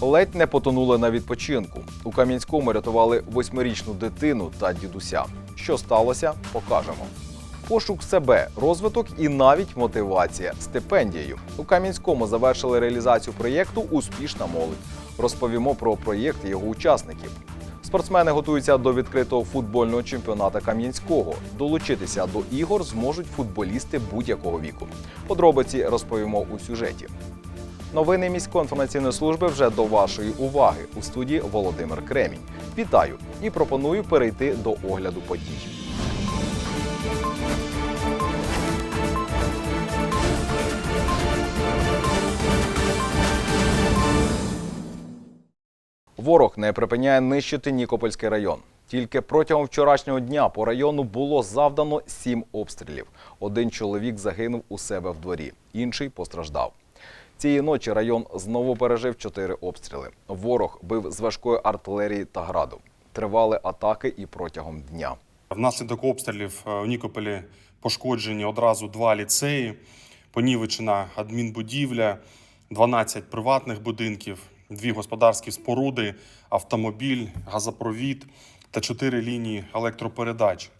Ледь не потонули на відпочинку. У Кам'янському рятували восьмирічну дитину та дідуся. Що сталося, покажемо. Пошук себе, розвиток і навіть мотивація стипендією. У Кам'янському завершили реалізацію проєкту Успішна молодь. Розповімо про проєкт його учасників. Спортсмени готуються до відкритого футбольного чемпіоната Кам'янського. Долучитися до ігор зможуть футболісти будь-якого віку. Подробиці розповімо у сюжеті. Новини міської інформаційної служби вже до вашої уваги у студії Володимир Кремінь. Вітаю і пропоную перейти до огляду подій. Ворог не припиняє нищити Нікопольський район. Тільки протягом вчорашнього дня по району було завдано сім обстрілів. Один чоловік загинув у себе в дворі, інший постраждав. Цієї ночі район знову пережив чотири обстріли. Ворог бив з важкої артилерії та граду. Тривали атаки і протягом дня. Внаслідок обстрілів е, у Нікополі пошкоджені одразу два ліцеї, понівечена адмінбудівля, 12 приватних будинків, дві господарські споруди, автомобіль, газопровід та чотири лінії електропередач.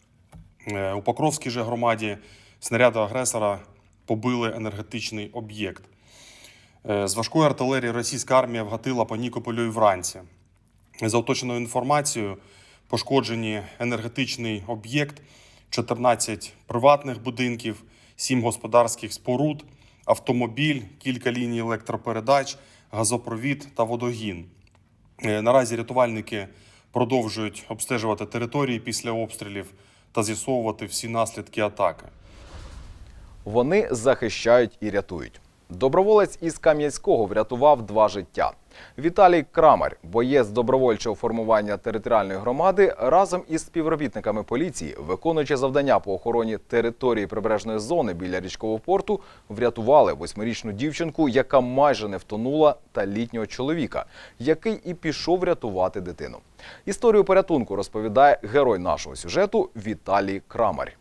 Е, У Покровській же громаді снаряди агресора побили енергетичний об'єкт. Е, З важкої артилерії російська армія вгатила по Нікополю і вранці. За уточненою інформацією, пошкоджені енергетичний об'єкт, 14 приватних будинків, 7 господарських споруд, автомобіль, кілька ліній електропередач, газопровід та водогін. Е, Наразі рятувальники продовжують обстежувати території після обстрілів та з'ясовувати всі наслідки атаки. Вони захищають і рятують. Доброволець із Кам'янського врятував два життя. Віталій Крамар, боєць добровольчого формування територіальної громади, разом із співробітниками поліції, виконуючи завдання по охороні території прибережної зони біля річкового порту, врятували восьмирічну дівчинку, яка майже не втонула, та літнього чоловіка, який і пішов рятувати дитину. Історію порятунку розповідає герой нашого сюжету Віталій Крамар.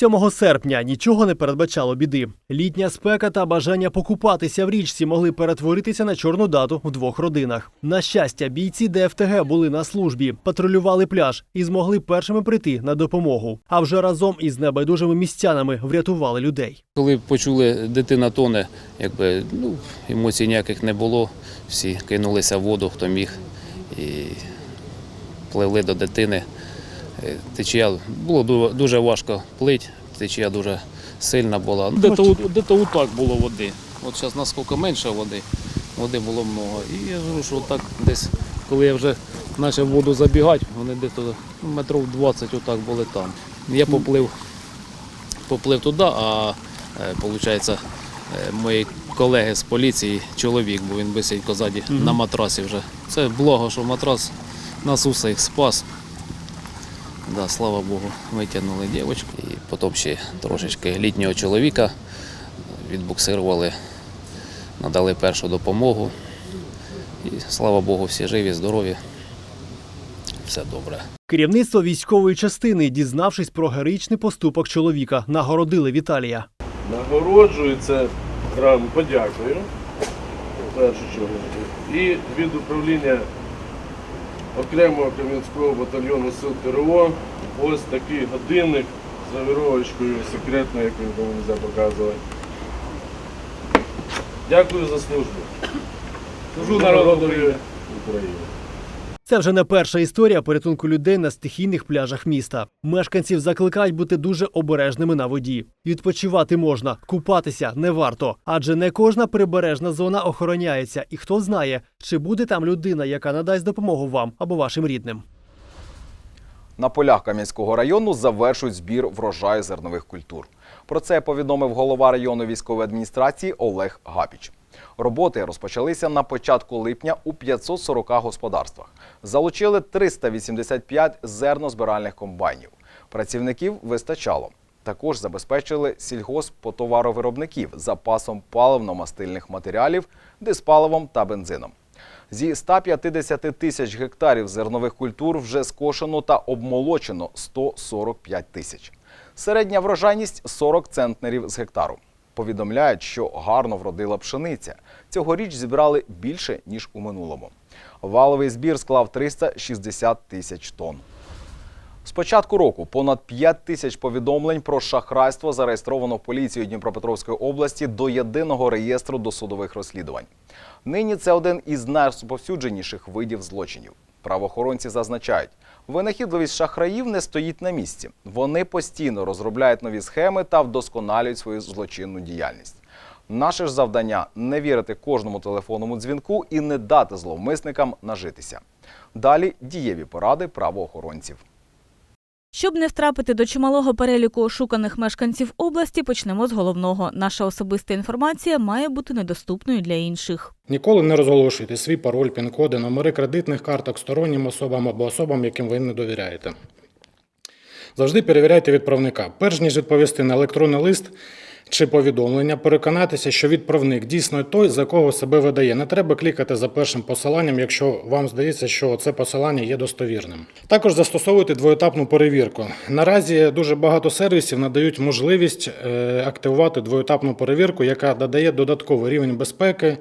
7 серпня нічого не передбачало біди. Літня спека та бажання покупатися в річці могли перетворитися на чорну дату в двох родинах. На щастя, бійці ДФТГ були на службі, патрулювали пляж і змогли першими прийти на допомогу. А вже разом із небайдужими містянами врятували людей. Коли почули, дитина тоне, якби ну, емоцій ніяких не було. Всі кинулися в воду, хто міг, і пливли до дитини. Е, Течія було дуже важко плити, течія дуже сильна була. Де-то, де-то отак було води. От зараз наскільки менше води, води було много. І я кажу, що так десь, коли я вже почав воду забігати, вони десь ну, метрів 20 отак були там. Я поплив поплив туди, а виходить, мої колеги з поліції, чоловік, бо він висить позаді на матрасі вже. Це благо, що матрас нас усіх спас. Да, слава Богу, витягнули дівчинку. І потім ще трошечки літнього чоловіка відбуксирували, надали першу допомогу. І слава Богу, всі живі, здорові. Все добре. Керівництво військової частини, дізнавшись про героїчний поступок чоловіка, нагородили Віталія. Нагороджується грам подякою першу чергу. І від управління окремого Кам'янського батальйону сил ТРО ось такий годинник з гравіровочкою секретною, яку я не можна показувати. Дякую за службу. Служу народу України. Це вже не перша історія порятунку людей на стихійних пляжах міста. Мешканців закликають бути дуже обережними на воді. Відпочивати можна, купатися не варто, адже не кожна прибережна зона охороняється, і хто знає, чи буде там людина, яка надасть допомогу вам або вашим рідним. На полях Кам'янського району завершують збір врожаю зернових культур. Про це повідомив голова районної військової адміністрації Олег Гапіч. Роботи розпочалися на початку липня у 540 господарствах. Залучили 385 зернозбиральних комбайнів. Працівників вистачало. Також забезпечили сільгоспотоваровиробників запасом паливно-мастильних матеріалів, диспаливом та бензином. Зі 150 тисяч гектарів зернових культур вже скошено та обмолочено 145 тисяч. Середня врожайність 40 центнерів з гектару. Повідомляють, що гарно вродила пшениця. Цьогоріч зібрали більше ніж у минулому. Валовий збір склав 360 тисяч тонн. З початку року понад 5 тисяч повідомлень про шахрайство зареєстровано в поліції Дніпропетровської області до єдиного реєстру досудових розслідувань. Нині це один із найрозповсюдженіших видів злочинів. Правоохоронці зазначають, винахідливість шахраїв не стоїть на місці. Вони постійно розробляють нові схеми та вдосконалюють свою злочинну діяльність. Наше ж завдання не вірити кожному телефонному дзвінку і не дати зловмисникам нажитися. Далі дієві поради правоохоронців. Щоб не втрапити до чималого переліку ошуканих мешканців області, почнемо з головного. Наша особиста інформація має бути недоступною для інших. Ніколи не розголошуйте свій пароль, пін-коди, номери кредитних карток стороннім особам або особам, яким ви не довіряєте. Завжди перевіряйте відправника. Перш ніж відповісти на електронний лист чи повідомлення, переконатися, що відправник дійсно той, за кого себе видає. Не треба клікати за першим посиланням, якщо вам здається, що це посилання є достовірним. Також застосовуйте двоетапну перевірку. Наразі дуже багато сервісів надають можливість е, активувати двоетапну перевірку, яка додає додатковий рівень безпеки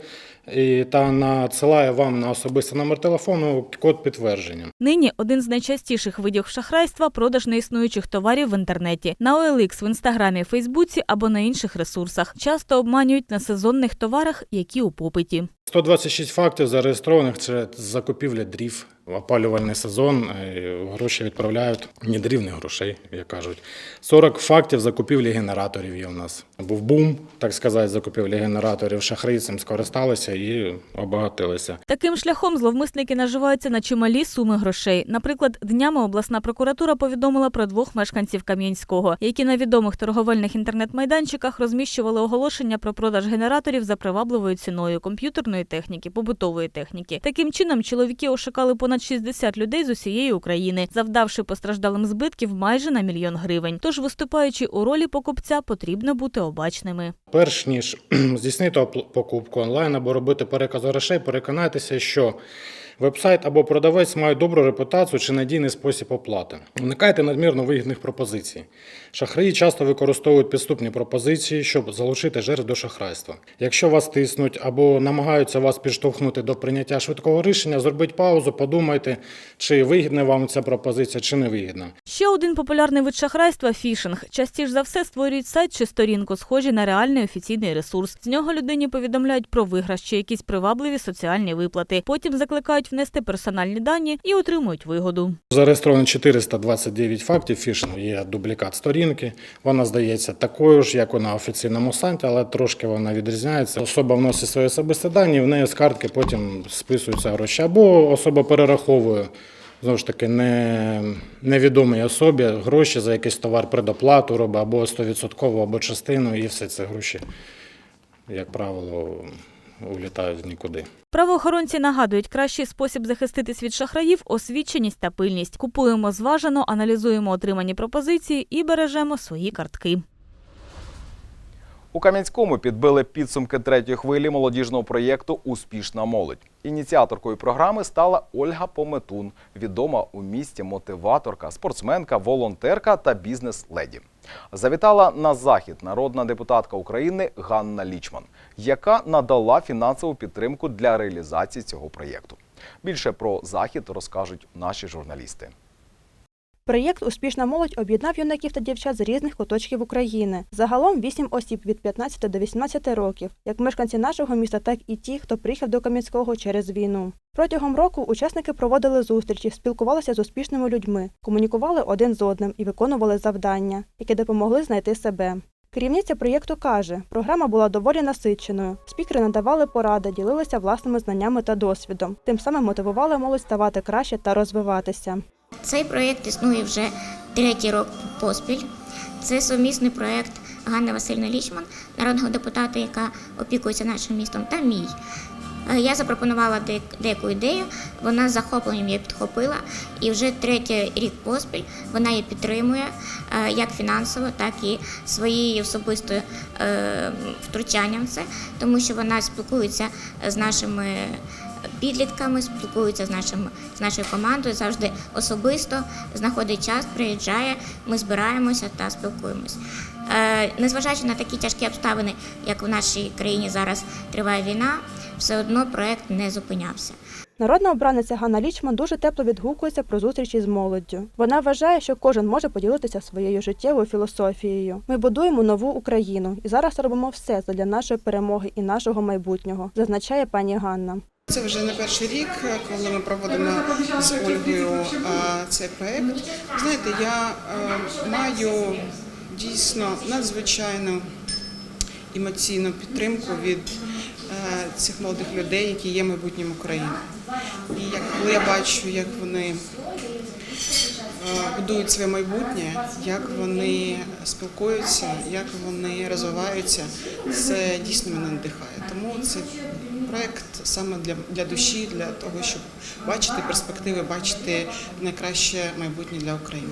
і та надсилає вам на особистий номер телефону код підтвердження. Нині один з найчастіших видів шахрайства продаж неіснуючих товарів в інтернеті на OLX, в інстаграмі, Фейсбуці або на інших ресурсах. Часто обманюють на сезонних товарах, які у попиті. 126 фактів зареєстрованих це закупівля дрів. Опалювальний сезон е, гроші відправляють ні дрів, ні грошей, як кажуть. 40 фактів закупівлі генераторів є у нас. Був бум, так сказати, закупівлі генераторів. Шахраї цим скористалися і обагатилися. Таким шляхом зловмисники наживаються на чималі суми грошей. Наприклад, днями обласна прокуратура повідомила про двох мешканців Кам'янського, які на відомих торговельних інтернет-майданчиках розміщували оголошення про продаж генераторів за привабливою ціною комп'ютерної техніки, побутової техніки. Таким чином, чоловіки ошукали понад 60 людей з усієї України, завдавши постраждалим збитків майже на мільйон гривень. Тож, виступаючи у ролі покупця, потрібно бути обачними. Перш ніж здійснити покупку онлайн або робити переказ грошей, переконайтеся, що вебсайт або продавець мають добру репутацію чи надійний спосіб оплати. Уникайте надмірно вигідних пропозицій. Шахраї часто використовують підступні пропозиції, щоб залучити жертв до шахрайства. Якщо вас тиснуть або намагаються вас підштовхнути до прийняття швидкого рішення, зробіть паузу, подумайте, чи вигідна вам ця пропозиція, чи не вигідна. Ще один популярний вид шахрайства фішинг. Частіше за все створюють сайт чи сторінку, схожі на реальний офіційний ресурс. З нього людині повідомляють про виграш чи якісь привабливі соціальні виплати. Потім закликають внести персональні дані і отримують вигоду. Зареєстровано 429 фактів фішингу, є дублікат сторінки. Вона здається такою ж, як на офіційному сайті, але трошки вона відрізняється. Особа вносить свої особисті дані, в неї з картки потім списуються гроші. Або особа перераховує знову ж таки не, невідомій особі гроші за якийсь товар предоплату робить або 100%, або частину, і все це гроші, як правило, улітають в нікуди. Правоохоронці нагадують, кращий спосіб захиститись від шахраїв освіченість та пильність. Купуємо зважено, аналізуємо отримані пропозиції і бережемо свої картки. У Кам'янському підбили підсумки третьої хвилі молодіжного проєкту Успішна молодь. Ініціаторкою програми стала Ольга Пометун, відома у місті мотиваторка, спортсменка, волонтерка та бізнес-леді. Завітала на захід народна депутатка України Ганна Лічман, яка надала фінансову підтримку для реалізації цього проєкту. Більше про захід розкажуть наші журналісти. Проєкт Успішна молодь об'єднав юнаків та дівчат з різних куточків України. Загалом вісім осіб від 15 до 18 років, як мешканці нашого міста, так і ті, хто приїхав до Кам'янського через війну. Протягом року учасники проводили зустрічі, спілкувалися з успішними людьми, комунікували один з одним і виконували завдання, які допомогли знайти себе. Керівниця проєкту каже, програма була доволі насиченою. Спікери надавали поради, ділилися власними знаннями та досвідом, тим самим мотивували молодь ставати краще та розвиватися. Цей проєкт існує вже третій рік поспіль. Це сумісний проєкт Ганни Васильівни Лічман, народного депутата, яка опікується нашим містом, та мій. Е, Я запропонувала деяку ідею, вона з захопленням її підхопила, і вже третій рік поспіль вона її підтримує е, як фінансово, так і своєю особистою е, втручанням в це, тому що вона спілкується з нашими підлітками, спілкується з нашим з нашою командою завжди особисто, знаходить час, приїжджає. Ми збираємося та спілкуємось. Е, Незважаючи на такі тяжкі обставини, як в нашій країні зараз триває війна, все одно проект не зупинявся. Народна обраниця Ганна Лічман дуже тепло відгукується про зустрічі з молоддю. Вона вважає, що кожен може поділитися своєю життєвою філософією. Ми будуємо нову Україну і зараз робимо все для нашої перемоги і нашого майбутнього, зазначає пані Ганна. Це вже не перший рік, коли ми проводимо з Ольгою цей проект. Знаєте, я е, маю дійсно надзвичайну емоційну підтримку від цих молодих людей, які є майбутнім України. І як коли я бачу, як вони е, будують своє майбутнє, як вони спілкуються, як вони розвиваються, це дійсно мене надихає. Тому це проект саме для, для душі, для того, щоб бачити перспективи, бачити найкраще майбутнє для України.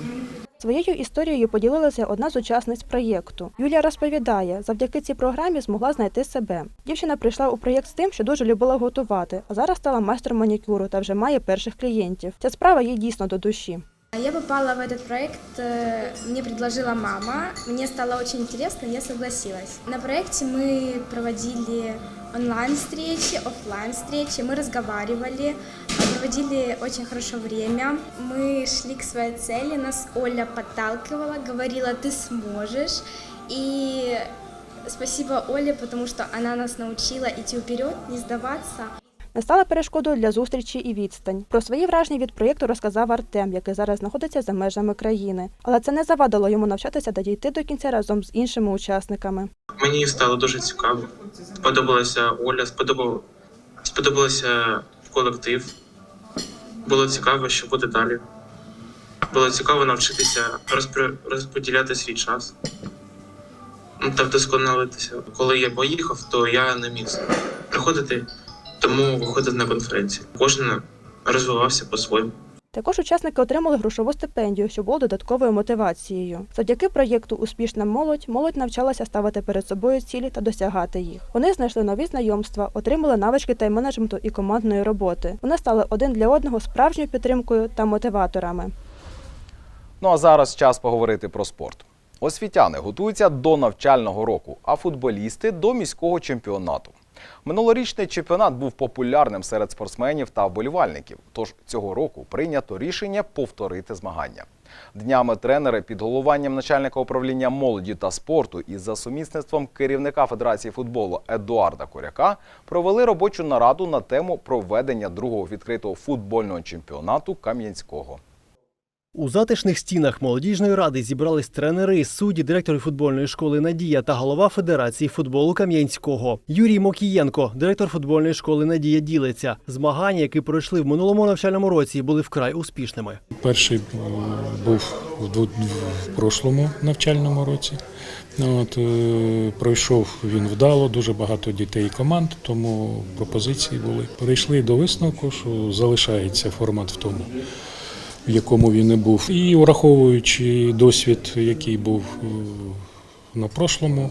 Своєю історією поділилася одна з учасниць проєкту. Юлія розповідає, завдяки цій програмі змогла знайти себе. Дівчина прийшла у проєкт з тим, що дуже любила готувати, а зараз стала майстром манікюру та вже має перших клієнтів. Ця справа їй дійсно до душі. Я попала в этот проект, э, мне предложила мама, мне стало очень интересно, я согласилась. На проекте мы проводили онлайн-встречи, офлайн-встречи, мы разговаривали, э, проводили очень хорошо время. Мы шли к своей цели, нас Оля подталкивала, говорила, ты сможешь. И спасибо Оле, потому что она нас научила идти вперед, не сдаваться. Не стала перешкодою для зустрічі і відстань. Про свої враження від проєкту розказав Артем, який зараз знаходиться за межами країни. Але це не завадило йому навчатися та дійти до кінця разом з іншими учасниками. Мені стало дуже цікаво. Сподобалася Оля, сподобав... сподобалося колектив. Було цікаво, що буде далі. Було цікаво навчитися розпри- розподіляти свій час ну, та вдосконалитися. Коли я поїхав, то я не міг приходити, тому виходив на конференції. Кожен розвивався по-своєму. Також учасники отримали грошову стипендію, що було додатковою мотивацією. Завдяки проєкту Успішна молодь молодь навчалася ставити перед собою цілі та досягати їх. Вони знайшли нові знайомства, отримали навички тайм-менеджменту і командної роботи. Вони стали один для одного справжньою підтримкою та мотиваторами. Ну а зараз час поговорити про спорт. Освітяни готуються до навчального року, а футболісти до міського чемпіонату. Минулорічний чемпіонат був популярним серед спортсменів та вболівальників. Тож цього року прийнято рішення повторити змагання. Днями тренери під головуванням начальника управління молоді та спорту і за сумісництвом керівника Федерації футболу Едуарда Коряка провели робочу нараду на тему проведення другого відкритого футбольного чемпіонату Кам'янського. У затишних стінах молодіжної ради зібрались тренери, судді, директори футбольної школи Надія та голова Федерації футболу Кам'янського. Юрій Мокієнко, директор футбольної школи Надія ділиться. Змагання, які пройшли в минулому навчальному році, були вкрай успішними. Перший е, був в прошлому навчальному році. От, е, пройшов він вдало, дуже багато дітей і команд, тому пропозиції були. Перейшли до висновку, що залишається формат в тому, в якому він і був. І враховуючи досвід, який був е, на прошлому,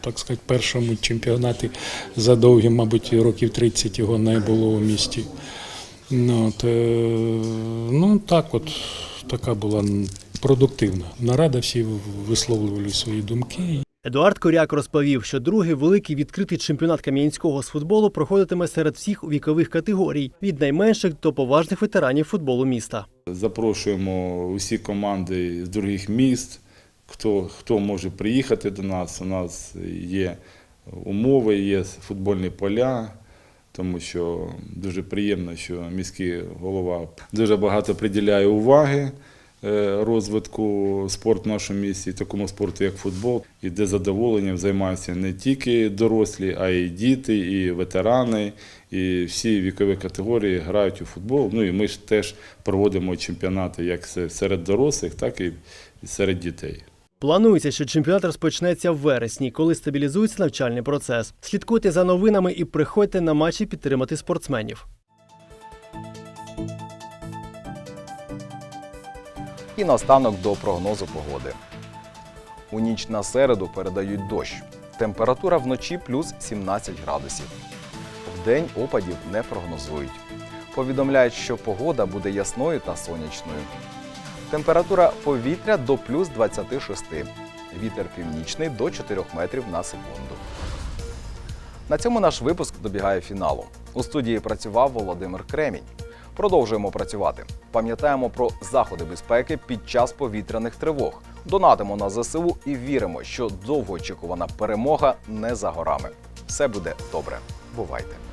так сказати, першому чемпіонаті за довгі, мабуть, років 30 його не було у місті. Ну, от, е, ну так, от така була продуктивна нарада. Всі висловлювали свої думки. Едуард Коряк розповів, що другий великий відкритий чемпіонат Кам'янського з футболу проходитиме серед всіх вікових категорій від найменших до поважних ветеранів футболу міста. Запрошуємо усі команди з других міст, хто, хто може приїхати до нас. У нас є умови, є футбольні поля, тому що дуже приємно, що міський голова дуже багато приділяє уваги розвитку спорту в нашому місті, такому спорту, як футбол, і де задоволенням займаються не тільки дорослі, а й діти, і ветерани, і всі вікові категорії грають у футбол. Ну і ми ж теж проводимо чемпіонати як серед дорослих, так і серед дітей. Планується, що чемпіонат розпочнеться в вересні, коли стабілізується навчальний процес. Слідкуйте за новинами і приходьте на матчі підтримати спортсменів. І наостанок до прогнозу погоди. У ніч на середу передають дощ. Температура вночі плюс 17 градусів. Вдень опадів не прогнозують. Повідомляють, що погода буде ясною та сонячною. Температура повітря до плюс 26. Вітер північний до 4 метрів на секунду. На цьому наш випуск добігає фіналу. У студії працював Володимир Кремінь. Продовжуємо працювати. Пам'ятаємо про заходи безпеки під час повітряних тривог. Донатимо на ЗСУ і віримо, що довгоочікувана перемога не за горами. Все буде добре. Бувайте!